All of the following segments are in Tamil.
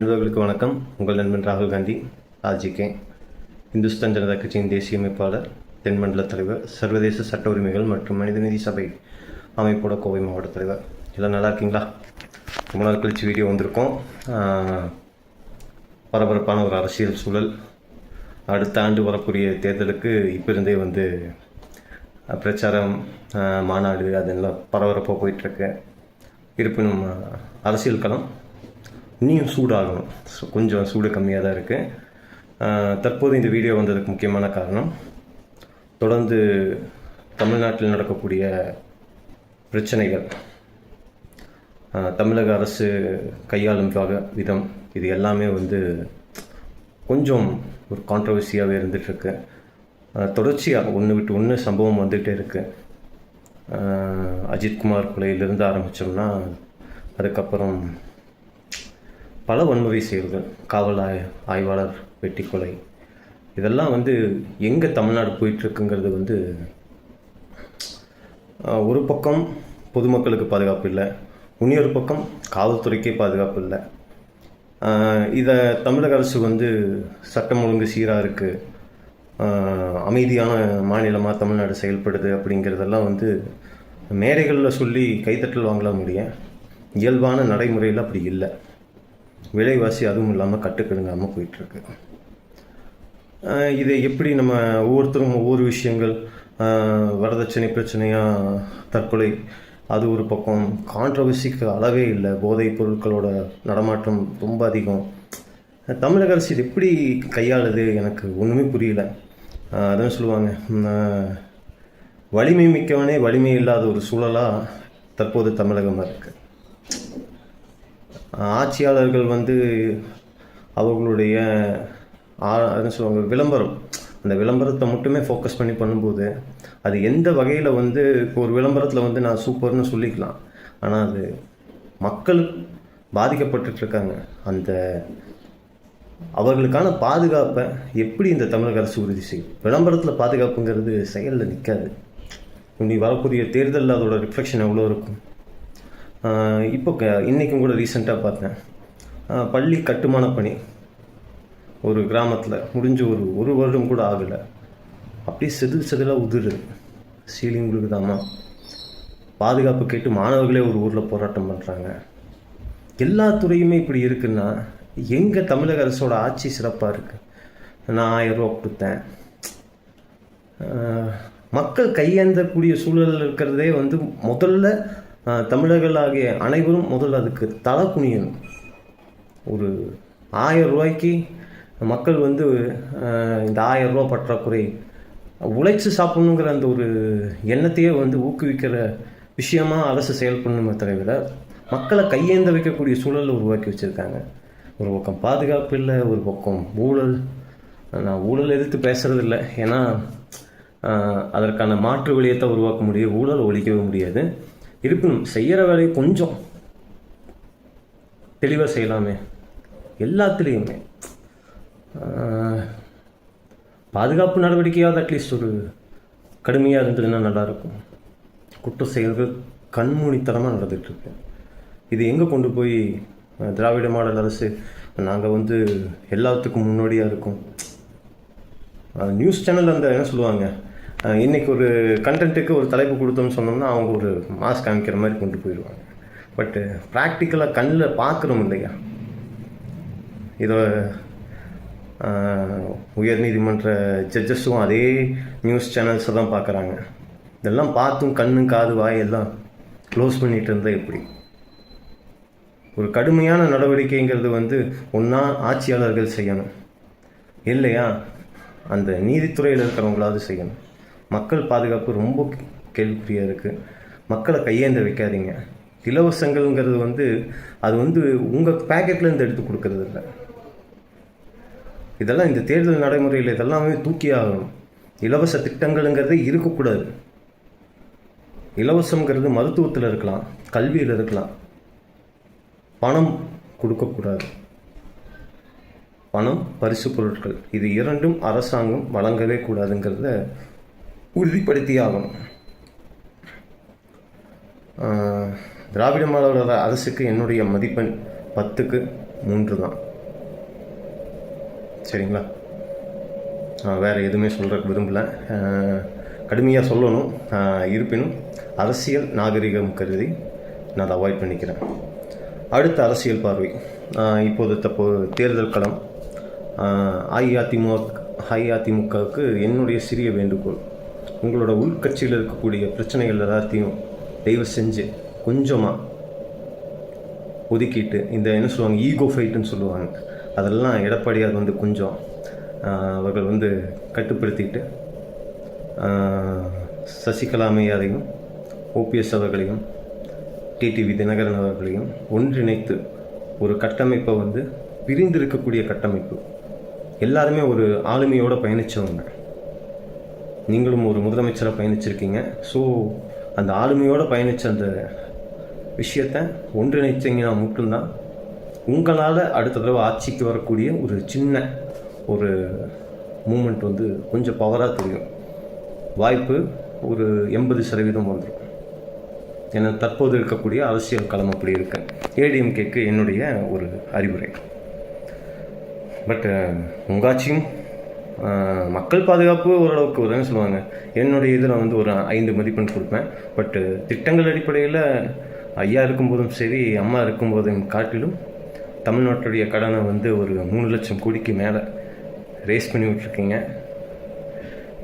நண்பர்களுக்கு வணக்கம். உங்கள் நண்பன் ராகுல் காந்தி ராஜிகே இந்துஸ்தான் ஜனதா கட்சியின் தேசிய அமைப்பாளர் தென்மண்டல தலைவர் சர்வதேச சட்ட உரிமைகள் மற்றும் மனிதநீதி சபை அமைப்போட கோவை மாவட்ட தலைவர். எல்லாம் நல்லா இருக்கீங்களா? ரொம்ப நாள் கழிச்சு வீடியோ வந்திருக்கோம். பரபரப்பான ஒரு அரசியல் சூழல். அடுத்த ஆண்டு வரக்கூடிய தேர்தலுக்கு இப்போ இருந்தே வந்து பிரச்சாரம் மாநாடு அதெல்லாம் பரபரப்பாக போயிட்டுருக்கு இருப்பினும் அரசியல் களம் இன்னும் சூடாகணும் ஸோ கொஞ்சம் சூடு கம்மியாக தான் இருக்குது தற்போது இந்த வீடியோ வந்ததுக்கு முக்கியமான காரணம் தொடர்ந்து தமிழ்நாட்டில் நடக்கக்கூடிய பிரச்சனைகள். தமிழக அரசு கையாளும் விதம் இது எல்லாமே வந்து கொஞ்சம் ஒரு கான்ட்ரவர்சியாகவே இருந்துகிட்ருக்கு தொடர்ச்சியாக ஒன்று விட்டு ஒன்று சம்பவம் வந்துகிட்டே இருக்குது அஜித்குமார் கொலையிலிருந்து ஆரம்பித்தோம்னா அதுக்கப்புறம் பல வன்முறை செயல்கள் காவல் ஆய் ஆய்வாளர் வெட்டி கொலை இதெல்லாம் வந்து எங்கே தமிழ்நாடு போயிட்டுருக்குங்கிறது வந்து ஒரு பக்கம் பொதுமக்களுக்கு பாதுகாப்பு இல்லை இன்னொரு பக்கம் காவல்துறைக்கே பாதுகாப்பு இல்லை. இதை தமிழக அரசு வந்து சட்டம் ஒழுங்கு சீராக இருக்குது அமைதியான மாநிலமாக தமிழ்நாடு செயல்படுது அப்படிங்கிறதெல்லாம் வந்து மேடைகளில் சொல்லி கைத்தட்டல் வாங்கலாம் முடியும் இயல்பான நடைமுறையில் அப்படி இல்லை. விலைவாசி அதுவும் இல்லாமல் கட்டுக்கடுங்காமல் போயிட்டுருக்கு. இதை எப்படி நம்ம ஒவ்வொருத்தரும் ஒவ்வொரு விஷயங்கள் வரதட்சணை பிரச்சனையாக தற்கொலை அது ஒரு பக்கம். கான்ட்ரவர்சிக்கு அளவே இல்லை. போதைப் பொருட்களோட நடமாட்டம் ரொம்ப அதிகம். தமிழக அரசு இது எப்படி கையாளுது எனக்கு ஒன்றுமே புரியல. அதான் சொல்லுவாங்க. வலிமை மிக்கவனே வலிமை இல்லாத ஒரு சூழலாக தற்போது தமிழகமாக இருக்குது ஆட்சியாளர்கள் வந்து அவர்களுடைய என்ன சொல்லுவாங்க விளம்பரம். அந்த விளம்பரத்தை மட்டுமே ஃபோக்கஸ் பண்ணி பண்ணும்போது அது எந்த வகையில் வந்து இப்போ ஒரு விளம்பரத்தில் வந்து நான் சூப்பர்னு சொல்லிக்கலாம். ஆனால் அது மக்கள் பாதிக்கப்பட்டுட்டு இருக்காங்க அந்த அவர்களுக்கான பாதுகாப்பை எப்படி இந்த தமிழக அரசு உறுதி செய்யும்? விளம்பரத்தில் பாதுகாப்புங்கிறது செயலில் நிற்காது இனி வரக்கூடிய தேர்தலில் அதோட ரிஃப்ளெக்ஷன் எவ்வளோ இருக்கும்? இப்போ க- இன்னைக்கும் கூட ரீசெண்டாக பார்த்தேன். பள்ளி கட்டுமான பணி. ஒரு கிராமத்தில் முடிஞ்ச ஒரு ஒரு வருடம் கூட ஆகலை. அப்படியே செதில் செதிலாக உதிருது. சீலிங் விழுகுதாமா பாதுகாப்பு கேட்டு மாணவர்களே ஒரு ஊரில் போராட்டம் பண்ணுறாங்க எல்லா துறையுமே இப்படி இருக்குன்னா எங்கள் தமிழக அரசோட ஆட்சி சிறப்பாக இருக்குது நான் ஆயிரம் ரூபா கொடுத்தேன். மக்கள் கையேந்தக்கூடிய சூழல் இருக்கிறதே வந்து முதல்ல தமிழர்களாகிய அனைவரும் முதல்ல அதுக்கு தலை குனியணும். ஒரு ஆயிரம் ரூபாய்க்கு மக்கள் வந்து இந்த ஆயிரம் ரூபா பற்றாக்குறை உழைச்சி சாப்பிட்ணுங்கிற அந்த ஒரு எண்ணத்தையே வந்து ஊக்குவிக்கிற விஷயமாக அரசு செயல்படணுமே தவிர மக்களை கையேந்த வைக்கக்கூடிய சூழலை உருவாக்கி வச்சுருக்காங்க. ஒரு பக்கம் பாதுகாப்பு இல்லை ஒரு பக்கம் ஊழல். நான் ஊழல் எதிர்த்து பேசுகிறது இல்லை ஏன்னா அதற்கான மாற்று வழியத்தை உருவாக்க முடியும். ஊழல் ஒழிக்கவே முடியாது. இருப்பினும் செய்கிற வேலையை கொஞ்சம் தெளிவாக செய்யலாமே. எல்லாத்துலேயுமே. பாதுகாப்பு நடவடிக்கையாவது அட்லீஸ்ட் ஒரு கடுமையாக இருந்ததுன்னா நல்லாயிருக்கும். குற்ற செயல்கள் கண்மூடித்தனமாக நடந்துகிட்ருக்கு. இது எங்கே கொண்டு போய் திராவிட மாடல் அரசு நாங்கள் வந்து எல்லாத்துக்கும் முன்னோடியாக இருக்கோம். நியூஸ் சேனல் அந்த என்ன சொல்லுவாங்க? இன்றைக்கி ஒரு கண்டென்ட்டுக்கு ஒரு தலைப்பு கொடுத்தோம்னு சொன்னோம்னா அவங்க ஒரு மாஸ் காமிக்கிற மாதிரி கொண்டு போயிடுவாங்க. பட்டு ப்ராக்டிக்கலாக கண்ணில் பார்க்குறோம் இல்லையா? இதை உயர்நீதிமன்ற ஜட்ஜஸும் அதே நியூஸ் சேனல்ஸை தான் பார்க்குறாங்க. இதெல்லாம் பார்த்தும் கண்ணு காது வாய் எல்லாம் க்ளோஸ் பண்ணிட்டு இருந்தால் எப்படி? ஒரு கடுமையான நடவடிக்கைங்கிறது வந்து ஒன்றா ஆட்சியாளர்கள் செய்யணும். இல்லையா? அந்த நீதித்துறையில் இருக்கிறவங்களாவது செய்யணும். மக்கள் பாதுகாப்பு ரொம்ப கேள்விக்குறியாக இருக்குது மக்களை கையேந்த வைக்காதீங்க. இலவசங்கள்ங்கிறது வந்து அது வந்து உங்கள் பேக்கெட்லேருந்து எடுத்து கொடுக்கறது இல்லை. இதெல்லாம் இந்த தேர்தல் நடைமுறையில் இதெல்லாமே தூக்கி ஆகணும். இலவச திட்டங்கள்ங்கிறதே இருக்கக்கூடாது. இலவசங்கிறது மருத்துவத்தில் இருக்கலாம் கல்வியில் இருக்கலாம். பணம் கொடுக்கக்கூடாது. பணம் பரிசு பொருட்கள் இது இரண்டும் அரசாங்கம் வழங்கவே கூடாதுங்கிறத உறுதிப்படுத்தியாகணும். திராவிட மாடல் அரசுக்கு என்னுடைய மதிப்பெண் பத்துக்கு மூன்று தான். சரிங்களா? நான் வேறு எதுவுமே சொல்கிற விரும்பலை. கடுமையாக சொல்லணும். இருப்பினும் அரசியல் நாகரிகம் கருதி நான் அதை அவாய்ட் பண்ணிக்கிறேன். அடுத்த அரசியல் பார்வை. இப்போது தப்போ தேர்தல் களம். அஇஅதிமுக அஇஅதிமுகவுக்கு என்னுடைய சிறிய வேண்டுகோள். உங்களோட உள்கட்சியில் இருக்கக்கூடிய பிரச்சனைகள் எல்லாத்தையும் தயவு செஞ்சு கொஞ்சமாக ஒதுக்கிட்டு இந்த என்ன சொல்லுவாங்க ஈகோ ஃபைட்டுன்னு சொல்லுவாங்க. அதெல்லாம் எடப்பாடியார் வந்து கொஞ்சம் அவர்கள் வந்து கட்டுப்படுத்திட்டு சசிகலா அம்மையாரையும் ஓபிஎஸ் அவர்களையும் டிடிவி தினகரன் அவர்களையும் ஒன்றிணைத்து ஒரு கட்டமைப்பை வந்து பிரிந்திருக்கக்கூடிய கட்டமைப்பு. எல்லாருமே ஒரு ஆளுமையோடு பயணித்தவங்க நீங்களும் ஒரு முதலமைச்சராக பயணிச்சிருக்கீங்க. ஸோ அந்த ஆளுமையோடு பயணித்த அந்த விஷயத்தை ஒன்றிணைச்சிங்கன்னா மட்டும்தான் உங்களால் அடுத்த தடவை ஆட்சிக்கு வரக்கூடிய ஒரு சின்ன ஒரு மூமெண்ட் வந்து கொஞ்சம் பவராக தெரியும். வாய்ப்பு ஒரு எண்பது சதவீதம் வந்துடும் ஏன்னா தற்போது இருக்கக்கூடிய அரசியல் களம் அப்படி இருக்கு. ஏடிஎம்கேக்கு என்னுடைய ஒரு அறிவுரை. பட் உங்காட்சியும் மக்கள் பாதுகாப்பு ஓரளவுக்கு உதவி சொல்லுவாங்க. என்னுடைய இதில் வந்து ஒரு ஐந்து மதிப்பெண் கொடுப்பேன். பட்டு திட்டங்கள் அடிப்படையில் ஐயா இருக்கும்போதும் சரி அம்மா இருக்கும்போதும் காட்டிலும் தமிழ்நாட்டுடைய கடனை வந்து ஒரு மூணு லட்சம் கோடிக்கு மேலே ரேஸ் பண்ணி விட்ருக்கீங்க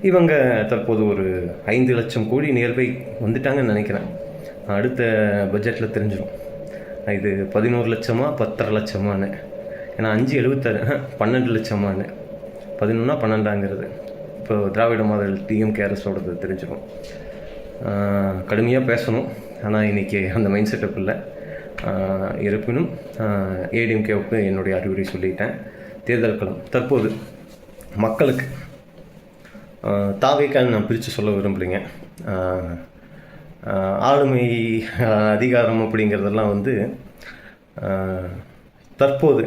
இவங்க தற்போது ஒரு ஐந்து லட்சம் கோடி நியர்பை வந்துட்டாங்கன்னு நினைக்கிறேன். அடுத்த பட்ஜெட்டில் தெரிஞ்சிடும் இது பதினோரு லட்சமா பத்தரை லட்சமான்னு. ஏன்னா அஞ்சு எழுபத்தாறு பன்னெண்டு லட்சமான்னு. பதினொன்னா பன்னெண்டாங்கிறது. இப்போ திராவிட மாடல் டிஎம்கே அரசோடது தெரிஞ்சிடும் கடுமையாக பேசணும். ஆனால் இன்றைக்கி அந்த மைண்ட் செட்டப் இல்லை. இருப்பினும் ஏடிஎம்கேவுக்கு என்னுடைய அறிவுரை சொல்லிட்டேன். தேர்தல் களம். தற்போது மக்களுக்கு தாவேக்கான்னு நான் பிரித்து சொல்ல விரும்பலைங்க ஆளுமை அதிகாரம் அப்படிங்கிறதெல்லாம் வந்து தற்போது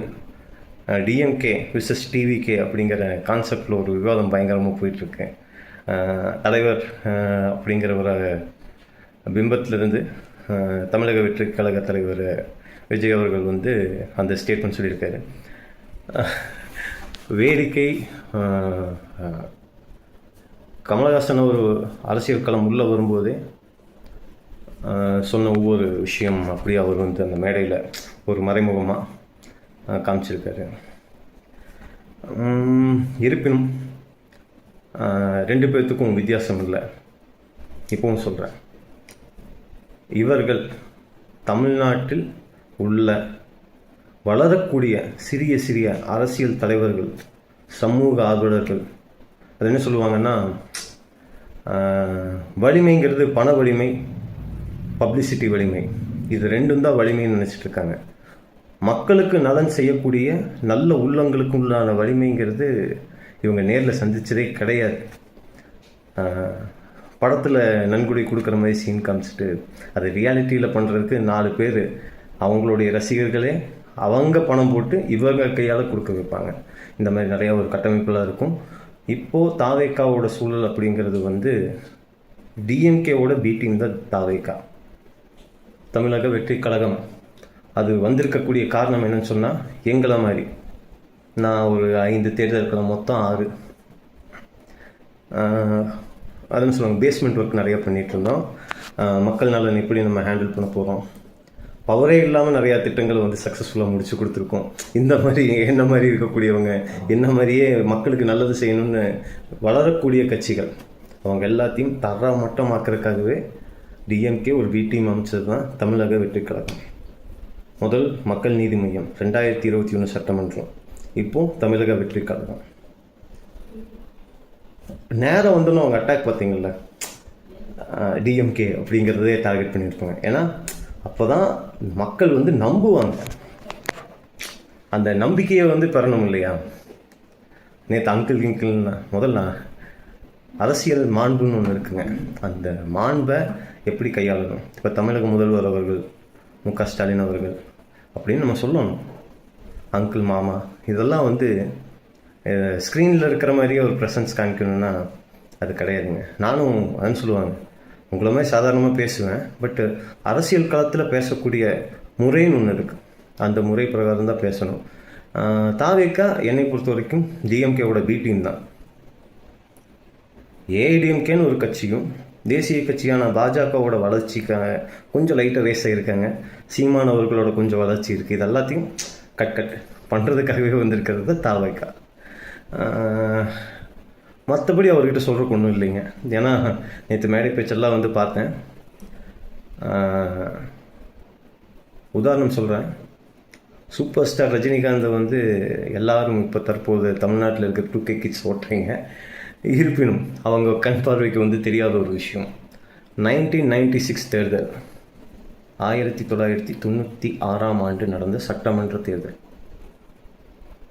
டிஎம்கே விசஸ் டிவிகே அப்படிங்கிற கான்செப்டில் ஒரு விவாதம் பயங்கரமாக போயிட்டுருக்கு. தலைவர் அப்படிங்கிற ஒரு பிம்பத்திலிருந்து தமிழக வெற்றி கழக தலைவர் விஜய் அவர்கள் வந்து அந்த ஸ்டேட்மெண்ட் சொல்லியிருக்காரு. வேடிக்கை கமலஹாசன் ஒரு அரசியல் களம் உள்ளே வரும்போதே சொன்ன ஒவ்வொரு விஷயம் அப்படியே அவர் வந்து அந்த மேடையில் ஒரு மறைமுகமாக காமிச்சிருக்காரு. இருப்பினும் ரெண்டு பேர்த்துக்கும் வித்தியாசம் இல்லை. இப்பவும் சொல்கிறேன் இவர்கள் தமிழ்நாட்டில் உள்ள வளரக்கூடிய சிறிய சிறிய அரசியல் தலைவர்கள் சமூக ஆர்வலர்கள் அது என்ன சொல்லுவாங்கன்னா வலிமைங்கிறது பண வலிமை பப்ளிசிட்டி வலிமை. இது ரெண்டும் தான் வலிமைன்னு நினச்சிட்டு இருக்காங்க. மக்களுக்கு நலன் செய்யக்கூடிய நல்ல உள்ளங்களுக்கு உள்ளான வலிமைங்கிறது இவங்க நேரில் சந்தித்ததே கிடையாது. படத்தில் நன்கொடை கொடுக்குற மாதிரி சீன் காமிச்சிட்டு அதை ரியாலிட்டியில் பண்ணுறதுக்கு நாலு பேர் அவங்களுடைய ரசிகர்களே அவங்க பணம் போட்டு இவங்க கையால் கொடுக்க வைப்பாங்க. இந்த மாதிரி நிறையா ஒரு கட்டமைப்புலாம் இருக்கும். இப்போது தாவேக்காவோட சூழல் அப்படிங்கிறது வந்து டிஎம்கேவோட பீட்டிங் தான் தாவேக்கா. தமிழக வெற்றி கழகம். அது வந்திருக்கக்கூடிய காரணம் என்னன்னு சொன்னால் எங்களை மாதிரி. நான் ஒரு ஐந்து தேர்தல்கள் மொத்தம் ஆறு. அதுன்னு சொல்லுவாங்க. பேஸ்மெண்ட் ஒர்க் நிறையா பண்ணிகிட்ருந்தோம் இருந்தோம். மக்கள் நலன் எப்படி நம்ம ஹேண்டில் பண்ண போகிறோம் பவரே இல்லாமல் நிறையா திட்டங்களை வந்து சக்ஸஸ்ஃபுல்லாக முடிச்சு கொடுத்துருக்கோம். இந்த மாதிரி என்ன மாதிரி இருக்கக்கூடியவங்க என்ன மாதிரியே மக்களுக்கு நல்லது செய்யணும்னு வளரக்கூடிய கட்சிகள். அவங்க எல்லாத்தையும் தர மட்டமாக்குறதுக்காகவே டிஎம்கே ஒரு பி டீம் அமைச்சது தான் தமிழக வெற்றி கழகம் முதல் மக்கள் நீதி மையம் ரெண்டாயிரத்தி இருபத்தி ஒன்று சட்டமன்றம். இப்போது தமிழக வெற்றி கழகம். நேரம் வந்துன்னு அவங்க அட்டாக் பார்த்தீங்கல்ல? டிஎம்கே அப்படிங்கிறதே டார்கெட் பண்ணியிருப்பாங்க. ஏன்னா அப்போ தான் மக்கள் வந்து நம்புவாங்க. அந்த நம்பிக்கையை வந்து பெறணும் இல்லையா? நேற்று அங்கிள் கிங்கிள்னா முதல்ல அரசியல் மாண்புன்னு ஒன்று இருக்குங்க. அந்த மாண்பை எப்படி கையாளணும்? இப்போ தமிழக முதல்வர் அவர்கள் மு க ஸ்டாலின் அவர்கள் அப்படின்னு நம்ம சொல்லணும். அங்கிள் மாமா இதெல்லாம் வந்து ஸ்க்ரீனில் இருக்கிற மாதிரியே ஒரு ப்ரெசன்ஸ் காமிக்கணும்னா அது கிடையாதுங்க. நானும் அதுன்னு சொல்லுவாங்க. உங்களை மாதிரி சாதாரணமாக பேசுவேன் பட்டு அரசியல் காலத்தில் பேசக்கூடிய முறைன்னு ஒன்று இருக்குது அந்த முறை பிரகாரம் தான் பேசணும். தாவேக்கா என்னை பொறுத்த வரைக்கும் டிஎம்கேவோட பி டீம் தான். ஏஐடிஎம்கேன்னு ஒரு கட்சியும் தேசிய கட்சியான பாஜகவோட வளர்ச்சிக்காக கொஞ்சம் லைட்டாக ரேஸ் ஆகிருக்காங்க சீமான் அவர்களோட கொஞ்சம் வளர்ச்சி இருக்குது இது எல்லாத்தையும் கட் கட் பண்ணுறதுக்காகவே வந்திருக்கிறது தாவைக்கா. மற்றபடி அவர்கிட்ட சொல்கிறக்கு ஒன்றும் இல்லைங்க. ஏன்னா நேற்று மேடை பேச்செல்லாம் வந்து பார்த்தேன். உதாரணம் சொல்கிறேன் சூப்பர் ஸ்டார் ரஜினிகாந்தை வந்து எல்லாரும் இப்போ தற்போது தமிழ்நாட்டில் இருக்கிற டூ கே கிட்ஸ் ஓட்டுறீங்க. இருப்பினும் அவங்க கண் பார்வைக்கு வந்து தெரியாத ஒரு விஷயம். நைன்டீன் நைன்டி சிக்ஸ் தேர்தல். ஆயிரத்தி தொள்ளாயிரத்தி தொண்ணூற்றி ஆறாம் ஆண்டு நடந்த சட்டமன்ற தேர்தல்.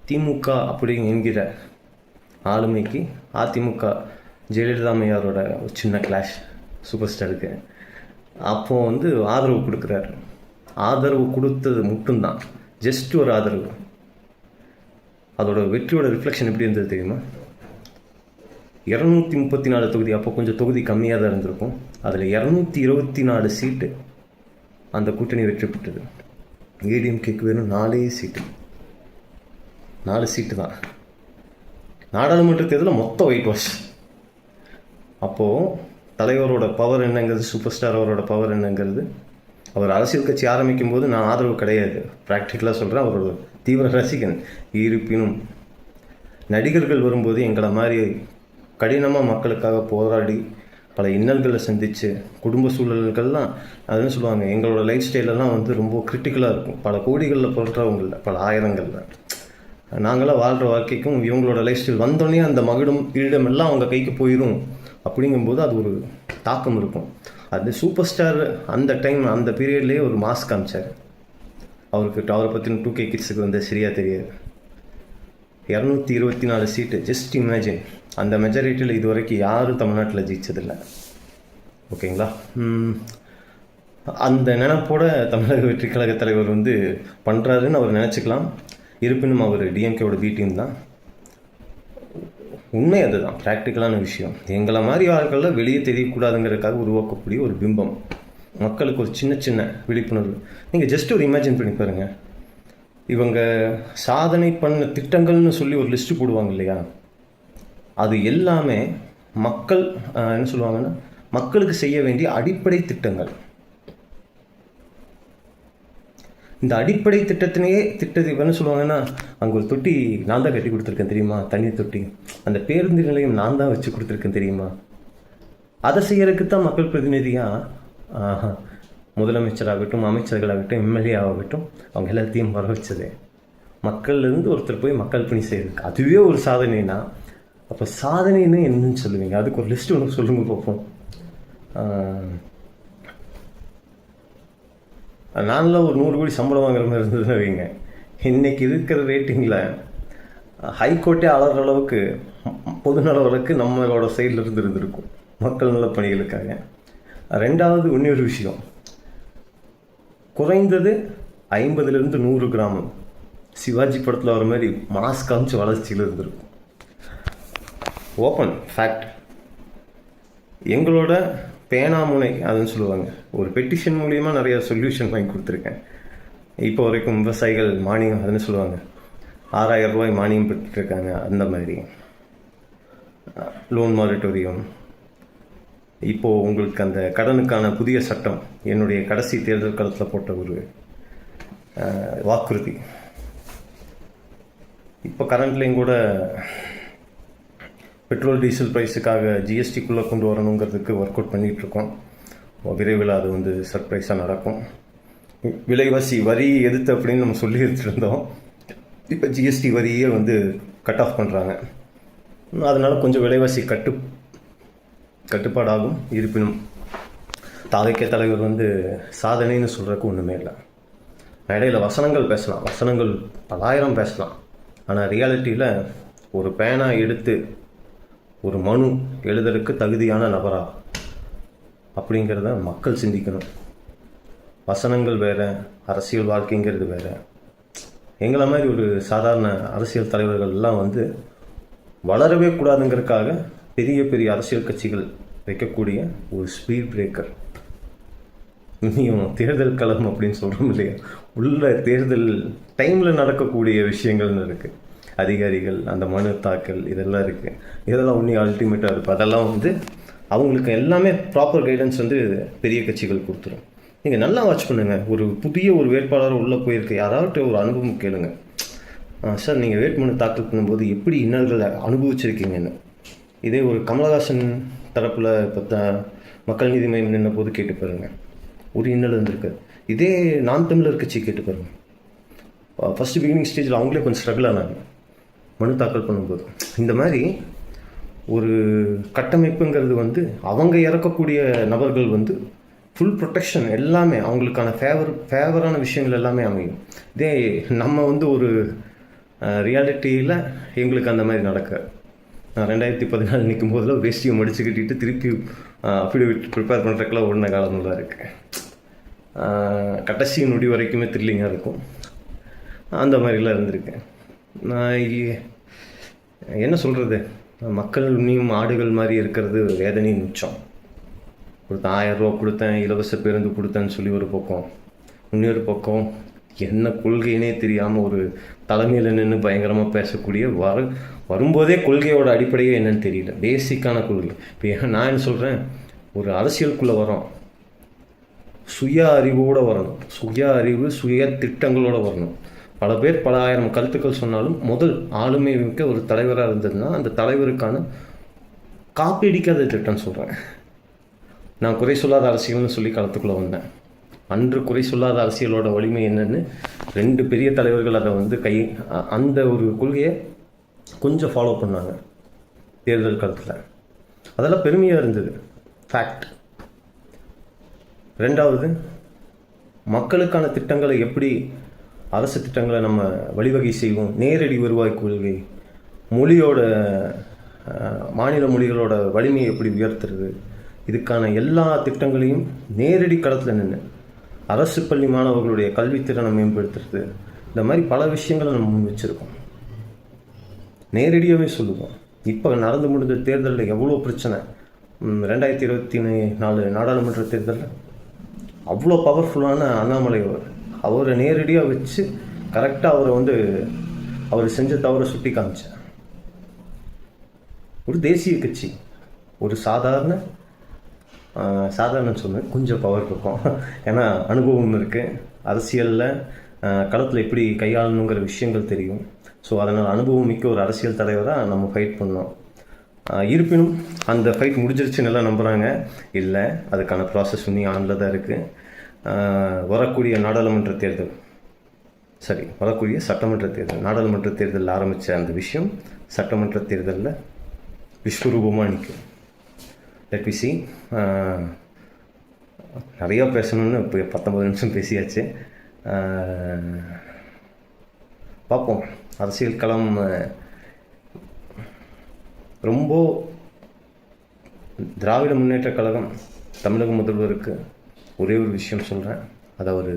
திமுக அப்படி என்கிற ஆளுமைக்கு அதிமுக ஜெயலலிதா அம்மையாரோட ஒரு சின்ன கிளாஷ் சூப்பர் ஸ்டாருக்கு அப்போ வந்து ஆதரவு கொடுக்குறாரு. ஆதரவு கொடுத்தது மட்டும்தான் ஜஸ்ட் ஒரு ஆதரவு. அதோட வெற்றியோட ரிஃப்ளெக்ஷன் எப்படி இருந்தது தெரியுமா? இரநூத்தி முப்பத்தி நாலு தொகுதி அப்போ கொஞ்சம் தொகுதி கம்மியாக தான் இருந்திருக்கும். அதில் இரநூத்தி இருபத்தி நாலு சீட்டு அந்த கூட்டணி வெற்றி பெற்றது. ஏடிஎம்கேக்கு வெறும் நாலே சீட்டு. நாலு சீட்டு தான். நாடாளுமன்ற தேர்தலில் மொத்த ஒயிட் வாஷ் அப்போது தலைவரோட பவர் என்னங்கிறது சூப்பர் ஸ்டார் அவரோட பவர் என்னங்கிறது அவர் அரசியல் கட்சி ஆரம்பிக்கும் போது நான் ஆதரவு கிடையாது. ப்ராக்டிக்கலாக சொல்கிறேன் அவரோட தீவிர ரசிகன். இருப்பினும் நடிகர்கள் வரும்போது எங்களை மாதிரி கடினமாக மக்களுக்காக போராடி பல இன்னல்களை சந்தித்து குடும்ப சூழல்கள்லாம் அதுன்னு சொல்லுவாங்க. எங்களோட லைஃப் ஸ்டைலெல்லாம் வந்து ரொம்ப கிரிட்டிக்கலாக இருக்கும். பல கோடிகளில் பொருட்றவங்கள பல ஆயிரங்களில். நாங்களாம் வாழ்கிற வாழ்க்கைக்கும் இவங்களோட லைஃப் ஸ்டைல் வந்தோடனே அந்த மகிடும் கிரீடம் எல்லாம் அவங்க கைக்கு போயிடும் அப்படிங்கும்போது அது ஒரு தாக்கம் இருக்கும். அது சூப்பர் ஸ்டார் அந்த டைம் அந்த பீரியட்லேயே ஒரு மாஸ்க் காமிச்சார். அவருக்கு அவரை பற்றின டூ கே கிட்ஸுக்கு வந்து சரியாக தெரியாது. இரநூத்தி இருபத்தி நாலு சீட்டு ஜஸ்ட் இமேஜின் அந்த மெஜாரிட்டியில் இது வரைக்கும் யாரும் தமிழ்நாட்டில் ஜெயிச்சதில்லை. ஓகேங்களா? அந்த நினப்போட தமிழக வெற்றி கழக தலைவர் வந்து பண்ணுறாருன்னு அவர் நினச்சிக்கலாம். இருப்பினும் அவர் டிஎம்கேவோட பி டீம் தான். உண்மை அதுதான். ப்ராக்டிக்கலான விஷயம். எங்களை மாதிரி ஆட்களில் வெளியே தெரியக்கூடாதுங்கிறதுக்காக உருவாக்கக்கூடிய ஒரு பிம்பம். மக்களுக்கு ஒரு சின்ன சின்ன விழிப்புணர்வு. நீங்கள் ஜஸ்ட் ஒரு இமேஜின் பண்ணி பாருங்கள் இவங்க சாதனை பண்ண திட்டங்கள்னு சொல்லி ஒரு லிஸ்ட்டு போடுவாங்க இல்லையா? அது எல்லாமே மக்கள் என்ன சொல்லுவாங்கன்னா மக்களுக்கு செய்ய வேண்டிய அடிப்படை திட்டங்கள். இந்த அடிப்படை திட்டத்தினையே திட்டத்தை என்ன சொல்லுவாங்கன்னா அங்கே ஒரு தொட்டி நான் தான் கட்டி கொடுத்துருக்கேன் தெரியுமா? தண்ணீர் தொட்டி. அந்த பேருந்து நிலையம் நான் தான் வச்சு கொடுத்துருக்கேன் தெரியுமா? அதை செய்யறதுக்கு தான் மக்கள் பிரதிநிதியாக முதலமைச்சராகட்டும் அமைச்சர்களாகட்டும் எம்எல்ஏ ஆகட்டும் அவங்க எல்லாத்தையும் வர வச்சது. மக்கள்லேருந்து ஒருத்தர் போய் மக்கள் பணி செய்யறதுக்கு. அதுவே ஒரு சாதனைனா அப்போ சாதனைன்னு என்னன்னு சொல்லுவீங்க? அதுக்கு ஒரு லிஸ்ட் ஒன்று சொல்லுங்க பார்ப்போம் ஆஹ், ஒரு நூறு கோடி சம்பளம் வாங்குற மாதிரி இருந்ததுன்னு வைங்க. இன்னைக்கு இருக்கிற ரேட்டிங்கில் ஹைகோர்ட்டே அலற அளவுக்கு பொது வழக்கு நம்மளோட சைடில் இருந்து இருந்திருக்கும். மக்கள் நல பணிகளுக்காக. ரெண்டாவது இன்னொரு விஷயம். குறைந்தது ஐம்பதுலேருந்து நூறு கிராமம். சிவாஜி படத்தில் வர மாதிரி மாஸ் காமிச்சு வளர்ச்சியில் இருந்திருக்கும். ஓப்பன் ஃபேக்ட் எங்களோட பேனாமுனை அதுன்னு சொல்லுவாங்க. ஒரு பெட்டிஷன் மூலியமா நிறைய சொல்யூஷன் வாங்கி கொடுத்துருக்கேன். இப்போ வரைக்கும் விவசாயிகள் மானியம் அதுன்னு சொல்லுவாங்க. ஆறாயிரம் ரூபாய் மானியம் பெற்றுருக்காங்க அந்த மாதிரி. லோன் மாரிட்டோரியம் இப்போது உங்களுக்கு அந்த கடனுக்கான புதிய சட்டம் என்னுடைய கடைசி தேர்தல் காலத்தில் போட்ட ஒரு வாக்குறுதி. இப்போ கரண்ட்லேயும் கூட பெட்ரோல் டீசல் ப்ரைஸுக்காக ஜிஎஸ்டிக்குள்ளே கொண்டு வரணுங்கிறதுக்கு ஒர்க் அவுட் பண்ணிகிட்டு இருக்கோம் விரைவில் அது வந்து சர்ப்ரைஸாக நடக்கும். விலைவாசி வரி எதிர்த்து அப்படின்னு நம்ம சொல்லி எடுத்துருந்தோம் இப்போ ஜிஎஸ்டி வரியே வந்து கட் ஆஃப் பண்ணுறாங்க அதனால் கொஞ்சம் விலைவாசி கட்டு கட்டுப்பாடாகும். இருப்பினும் தாவைக்க தலைவர் வந்து சாதனைன்னு சொல்கிறதுக்கு ஒன்றுமே இல்லை. மேடையில் வசனங்கள் பேசலாம். வசனங்கள் பலாயிரம் பேசலாம். ஆனால் ரியாலிட்டியில் ஒரு பேனா எடுத்து ஒரு மனு எழுதலுக்கு தகுதியான நபரா? அப்படிங்கிறத மக்கள் சிந்திக்கணும். வசனங்கள் வேறு அரசியல் வாழ்க்கைங்கிறது வேறு. எங்களை மாதிரி ஒரு சாதாரண அரசியல் தலைவர்கள் எல்லாம் வந்து வளரவே கூடாதுங்கிறதுக்காக பெரிய பெரிய அரசியல் கட்சிகள் வைக்கக்கூடிய ஒரு ஸ்பீட் பிரேக்கர் இனியும் தேர்தல் களம் அப்படின்னு சொல்கிறோம் இல்லையா? உள்ள தேர்தல் டைமில் நடக்கக்கூடிய விஷயங்கள்னு இருக்குது அதிகாரிகள் அந்த மனு தாக்கல் இதெல்லாம் இருக்குது இதெல்லாம் ஒன்றும் அல்டிமேட்டாக இருக்கும் அதெல்லாம் வந்து அவங்களுக்கு எல்லாமே ப்ராப்பர் கைடன்ஸ் வந்து பெரிய கட்சிகள் கொடுத்துரும். நீங்கள் நல்லா வாட்ச் பண்ணுங்கள் ஒரு புதிய ஒரு வேட்பாளர் உள்ளே போயிருக்க. யாராவது ஒரு அனுபவம் கேளுங்க. சார் நீங்கள் வேட்புமனு தாக்கல் பண்ணும்போது எப்படி இன்னல்களை அனுபவிச்சிருக்கீங்கன்னு? இதே ஒரு கமலஹாசன் தரப்பில் இப்போ த மக்கள் நீதி மையம் நின்ன போது கேட்டு பாருங்கள் ஒரு இன்னல் இருந்திருக்கு இதே நான் தமிழர் கட்சி கேட்டு பாருங்கள் ஃபஸ்ட்டு பிகினிங் ஸ்டேஜில் அவங்களே கொஞ்சம் ஸ்ட்ரகிள் ஆனாங்க. மனு தாக்கல் பண்ணும்போது. இந்த மாதிரி ஒரு கட்டமைப்புங்கிறது வந்து அவங்க இறக்கக்கூடிய நபர்கள் வந்து ஃபுல் ப்ரொடெக்ஷன் எல்லாமே அவங்களுக்கான ஃபேவர் ஃபேவரான விஷயங்கள் எல்லாமே அமையும். இதே நம்ம வந்து ஒரு ரியாலிட்டியில் எங்களுக்கு அந்த மாதிரி நடக்க. நான் ரெண்டாயிரத்தி பதினாலு நிற்கும் போதெல்லாம் வேஷ்டியை மடிச்சு கட்டிட்டு திருப்பி அஃபிடவிட் ப்ரிப்பேர் பண்ணுறதுக்கெல்லாம் ஓடின தான் இருக்குது கடைசி நொடி வரைக்குமே த்ரில்லிங்காக இருக்கும். அந்த மாதிரிலாம் இருந்திருக்கேன் நான் என்ன சொல்கிறது மக்கள் இன்னும் ஆடுகள் மாதிரி இருக்கிறது வேதனையும் மிச்சம். கொடுத்தேன் ஆயிரம் ரூபா கொடுத்தேன் இலவச பேருந்து கொடுத்தேன்னு சொல்லி ஒரு பக்கம். இன்னொரு பக்கம் என்ன கொள்கைன்னே தெரியாமல் ஒரு தலைமையில் நின்று பயங்கரமாக பேசக்கூடிய வர வரும்போதே கொள்கையோட அடிப்படையே என்னன்னு தெரியல. பேசிக்கான கொள்கை. இப்போ ஏன் நான் என்ன சொல்கிறேன் ஒரு அரசியலுக்குள்ளே வரோம் சுய அறிவோடு வரணும். சுய அறிவு சுய திட்டங்களோடு வரணும். பல பேர் பல ஆயிரம் கருத்துக்கள் சொன்னாலும் முதல் ஆளுமை மிக்க ஒரு தலைவராக இருந்ததுன்னா அந்த தலைவருக்கான காப்பீடிக்காத திட்டம் சொல்கிறேன் நான் குறை சொல்லாத அரசியல்னு சொல்லி களத்துக்குள்ளே வந்தேன். அன்று குறை சொல்லாத அரசியலோட வலிமை என்னன்னு ரெண்டு பெரிய தலைவர்கள் அதை வந்து கை அந்த ஒரு கொள்கையை கொஞ்சம் ஃபாலோ பண்ணாங்க தேர்தல் காலத்தில் அதெல்லாம் பெருமையாக இருந்தது. ஃபேக்ட் ரெண்டாவது மக்களுக்கான திட்டங்களை எப்படி அரசு திட்டங்களை நம்ம வழிவகை செய்வோம். நேரடி வருவாய் கொள்கை. மொழியோட மாநில மொழிகளோட வலிமையை எப்படி உயர்த்துறது? இதுக்கான எல்லா திட்டங்களையும் நேரடி களத்தில் நின்று அரசு பள்ளி மாணவர்களுடைய கல்வித்திறனை மேம்படுத்துறது. இந்த மாதிரி பல விஷயங்களை நம்ம முன் வச்சுருக்கோம். நேரடியாகவே சொல்லுவோம். இப்போ நடந்து முடிஞ்ச தேர்தலில் எவ்வளோ பிரச்சனை? ரெண்டாயிரத்தி இருபத்தி நாலு நாடாளுமன்ற தேர்தலில் அவ்வளோ பவர்ஃபுல்லான அண்ணாமலை அவர் அவரை நேரடியாக வச்சு கரெக்டாக அவரை வந்து அவர் செஞ்ச தவறை சுட்டி காமிச்சேன் ஒரு தேசிய கட்சி ஒரு சாதாரண சாதாரண சொன்னேன் கொஞ்சம் பவர் இருக்கும். ஏன்னா அனுபவம் இருக்குது அரசியலில் களத்தில் எப்படி கையாளணுங்கிற விஷயங்கள் தெரியும். ஸோ அதனால் அனுபவம் மிக்க ஒரு அரசியல் தலைவராக நம்ம ஃபைட் பண்ணோம். இருப்பினும் அந்த ஃபைட் முடிஞ்சிருச்சுன்னு எல்லாம் நம்புகிறாங்க இல்லை அதுக்கான ப்ராசஸ் இன்னும் ஆனில் தான் இருக்குது வரக்கூடிய நாடாளுமன்ற தேர்தல். சரி வரக்கூடிய சட்டமன்ற தேர்தல். நாடாளுமன்ற தேர்தலில் ஆரம்பித்த அந்த விஷயம் சட்டமன்ற தேர்தலில் விஸ்வரூபமாக நிற்கும். லெட் வி சி நிறையா பேசணும்னு இப்போ பத்தொம்பது நிமிஷம் பேசியாச்சு. பார்ப்போம். அரசியல் களம் ரொம்ப திராவிட முன்னேற்ற கழகம் தமிழக முதல்வருக்கு ஒரே ஒரு விஷயம் சொல்கிறேன் அதை ஒரு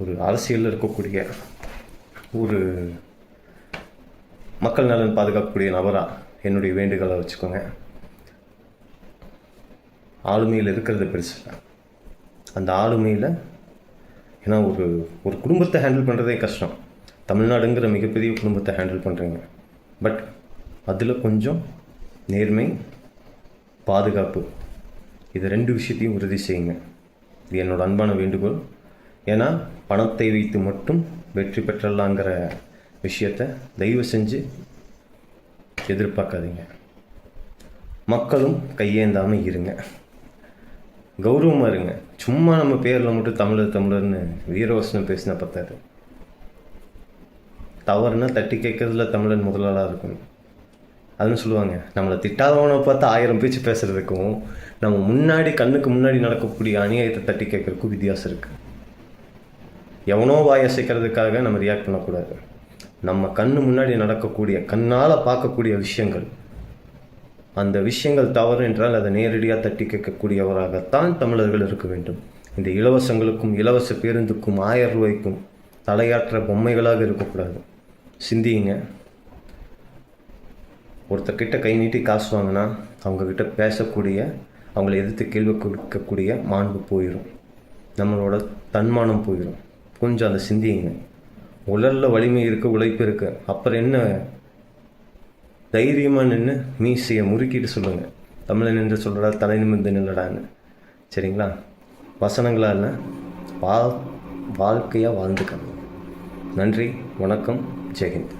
ஒரு அரசியலில் இருக்கக்கூடிய ஒரு மக்கள் நலன் பாதுகாக்கக்கூடிய நபராக என்னுடைய வேண்டுகோளை வச்சுக்கோங்க. ஆளுமையில் இருக்கிறது பெருசு அந்த ஆளுமையில் ஏன்னா ஒரு ஒரு குடும்பத்தை ஹேண்டில் பண்ணுறதே கஷ்டம். தமிழ்நாடுங்கிற மிகப்பெரிய குடும்பத்தை ஹேண்டில் பண்ணுறீங்க பட் அதில் கொஞ்சம் நேர்மை பாதுகாப்பு இது ரெண்டு விஷயத்தையும் உறுதி செய்யுங்க. இது என்னோட அன்பான வேண்டுகோள். ஏன்னா பணத்தை வைத்து மட்டும் வெற்றி பெற்றலாங்கிற விஷயத்தை தயவு செஞ்சு எதிர்பார்க்காதீங்க. மக்களும் கையேந்தாமல் இருங்க. கௌரவமாக இருங்க. சும்மா நம்ம பேரில் மட்டும் தமிழர் தமிழர்னு வீரவசனம் பேசின பத்தாது. தவறுனா தட்டி கேட்கறதுல தமிழன் முதலாளாக இருக்கணும். அதுன்னு சொல்லுவாங்க. நம்மளை திட்டாதவனை பார்த்து ஆயிரம் பேச்சு பேசுகிறதுக்கும் நம்ம முன்னாடி கண்ணுக்கு முன்னாடி நடக்கக்கூடிய அநியாயத்தை தட்டி கேட்கறதுக்கும் வித்தியாசம் இருக்குது எவனோ வாய் அசைக்கிறதுக்காக நம்ம ரியாக்ட் பண்ணக்கூடாது. நம்ம கண்ணு முன்னாடி நடக்கக்கூடிய கண்ணால் பார்க்கக்கூடிய விஷயங்கள் அந்த விஷயங்கள் தவறு என்றால் அதை நேரடியாக தட்டி கேட்கக்கூடியவராகத்தான் தமிழர்கள் இருக்க வேண்டும். இந்த இலவசங்களுக்கும் இலவச பேருந்துக்கும் ஆயிரம் ரூபாய்க்கும் தலையாற்ற பொம்மைகளாக இருக்கக்கூடாது. சிந்தியுங்க. ஒருத்தர்கிட்ட கை நீட்டி காசு வாங்கினா அவங்கக்கிட்ட பேசக்கூடிய அவங்கள எதிர்த்து கேள்வி கொடுக்கக்கூடிய மாண்பு போயிடும் நம்மளோட தன்மானம் போயிடும் கொஞ்சம் அதை சிந்தியுங்க. உடலில் வலிமை இருக்குது உழைப்பு இருக்குது அப்புறம் என்ன? தைரியமாக நின்று மீசையை முறுக்கிட்டு சொல்லுங்கள் தமிழன் என்று சொல்கிறா தலை நிமிர்ந்து நில்லடான்னு. சரிங்களா? வசனங்களால் வா வாழ்க்கையாக வாழ்ந்துக்கணும். நன்றி வணக்கம் ஜெயஹிந்த்.